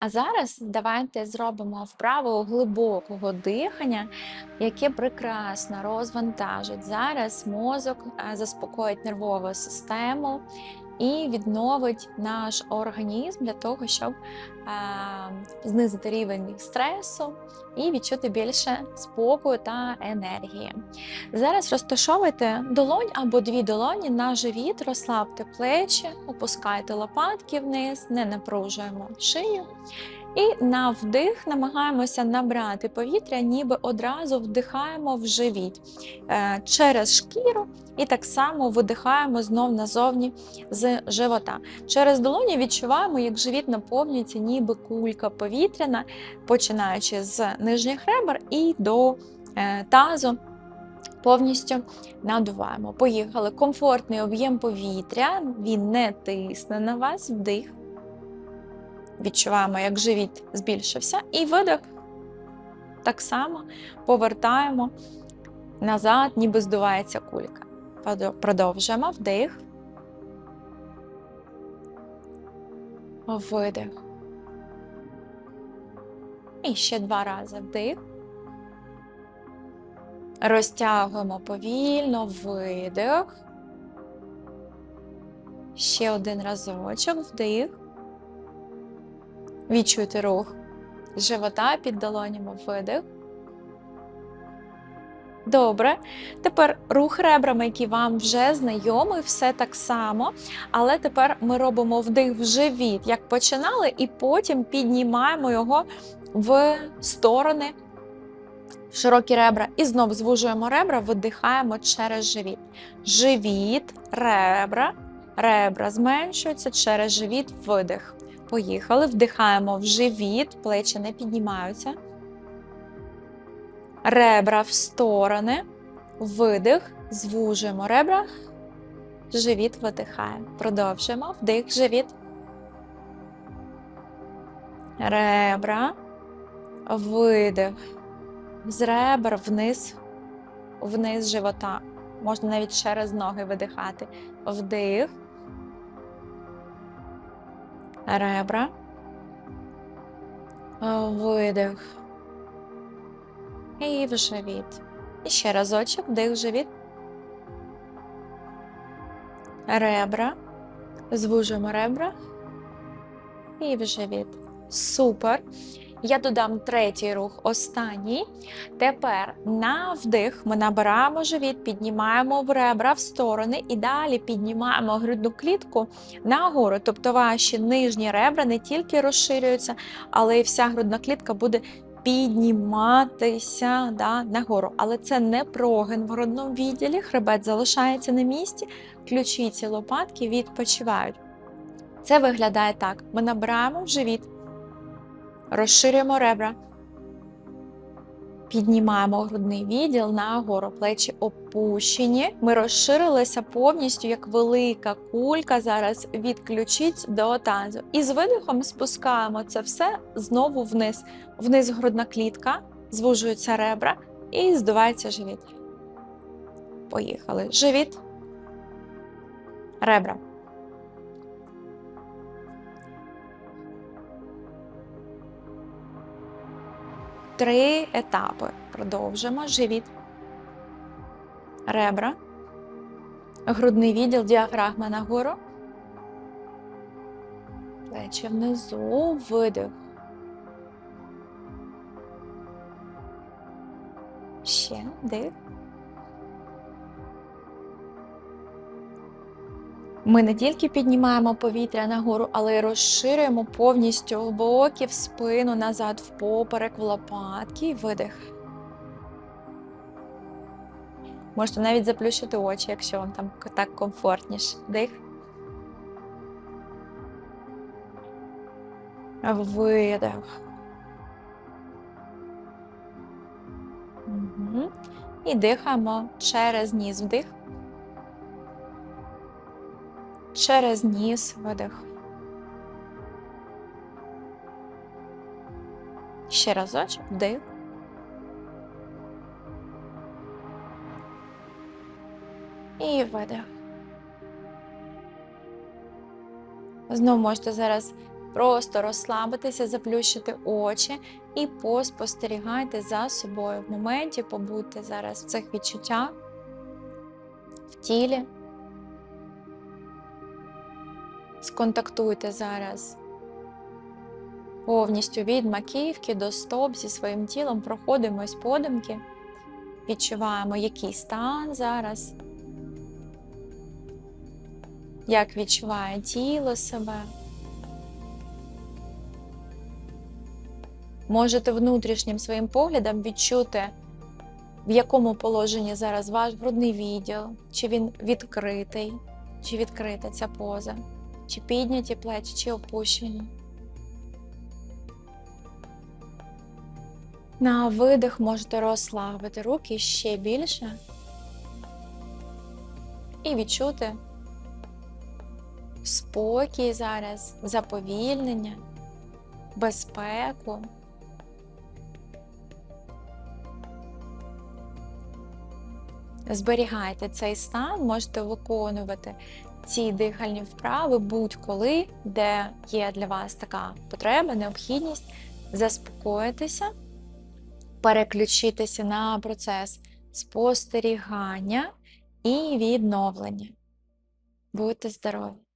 А зараз давайте зробимо вправу глибокого дихання, яке прекрасно розвантажить. Зараз мозок, е, заспокоїть нервову систему і відновить наш організм для того, щоб е, знизити рівень стресу і відчути більше спокою та енергії. Зараз розташовуйте долонь або дві долоні на живіт, розслабте плечі, опускайте лопатки вниз, не напружуємо шию. І на вдих намагаємося набрати повітря, ніби одразу вдихаємо в живіт е, через шкіру, і так само видихаємо знов назовні з живота. Через долоні відчуваємо, як живіт наповнюється, ніби кулька повітряна, починаючи з нижніх ребер і до е, тазу. Повністю надуваємо. Поїхали. Комфортний об'єм повітря, він не тисне на вас, вдих. Відчуваємо, як живіт збільшився, і видих. Так само повертаємо назад, ніби здувається кулька. Продовжуємо вдих. Видих. І ще два рази вдих. Розтягуємо повільно видих. Ще один разочок вдих. Відчуйте рух живота під долонями видих. Добре. Тепер рух ребрами, який вам вже знайомий, все так само. Але тепер ми робимо вдих в живіт, як починали, і потім піднімаємо його в сторони, в широкі ребра. І знову звужуємо ребра, видихаємо через живіт. Живіт, ребра, ребра зменшуються через живіт, видих. Поїхали, вдихаємо в живіт, плечі не піднімаються. Ребра в сторони, видих, звужуємо ребра, живіт видихаємо. Продовжуємо вдих, живіт. Ребра, видих. З ребер вниз, вниз живота. Можна навіть через ноги видихати. Вдих ребра, видих. І в живіт. І ще разочок, вдих в живіт. Ребра. Звужуємо ребра. І в живіт. Супер. Я додам третій рух, останній. Тепер на вдих ми набираємо живіт, піднімаємо в ребра в сторони і далі піднімаємо грудну клітку нагору. Тобто ваші нижні ребра не тільки розширюються, але і вся грудна клітка буде підніматися да, нагору. Але це не прогин в грудному відділі, хребет залишається на місці, ключиці лопатки відпочивають. Це виглядає так: ми набираємо в живіт. Розширюємо ребра. Піднімаємо грудний відділ нагору, плечі опущені. Ми розширилися повністю як велика кулька зараз від ключиць до тазу. І з видихом спускаємо це все знову вниз. Вниз грудна клітка, звужуються ребра і здувається живіт. Поїхали. Живіт. Ребра. Три етапи. Продовжимо живіт, ребра, грудний відділ, діафрагма нагору, плечі внизу, видих. Ще дих. Ми не тільки піднімаємо повітря нагору, але й розширюємо повністю в боки, в спину, назад, в поперек, в лопатки і видих. Можете навіть заплющити очі, якщо вам там так комфортніше. Дих. Видих. Угу. І дихаємо через ніс вдих. Через ніс видих. Ще разочок вдих. І видих. Знову можете зараз Просто розслабитися, заплющити очі і поспостерігайте за собою. В моменті побудьте зараз в цих відчуттях, в тілі. Сконтактуйте зараз повністю від маківки до стоп зі своїм тілом, проходимось подумки, відчуваємо, який стан зараз, як відчуває тіло себе. Можете внутрішнім своїм поглядом відчути, в якому положенні зараз ваш грудний відділ, чи він відкритий, чи відкрита ця поза, чи підняті плечі, чи опущені. На видих можете розслабити руки ще більше і відчути спокій зараз, заповільнення, безпеку. Зберігайте цей стан, можете виконувати ці дихальні вправи будь-коли, де є для вас така потреба, необхідність заспокоїтися, переключитися на процес спостерігання і відновлення. Будьте здорові!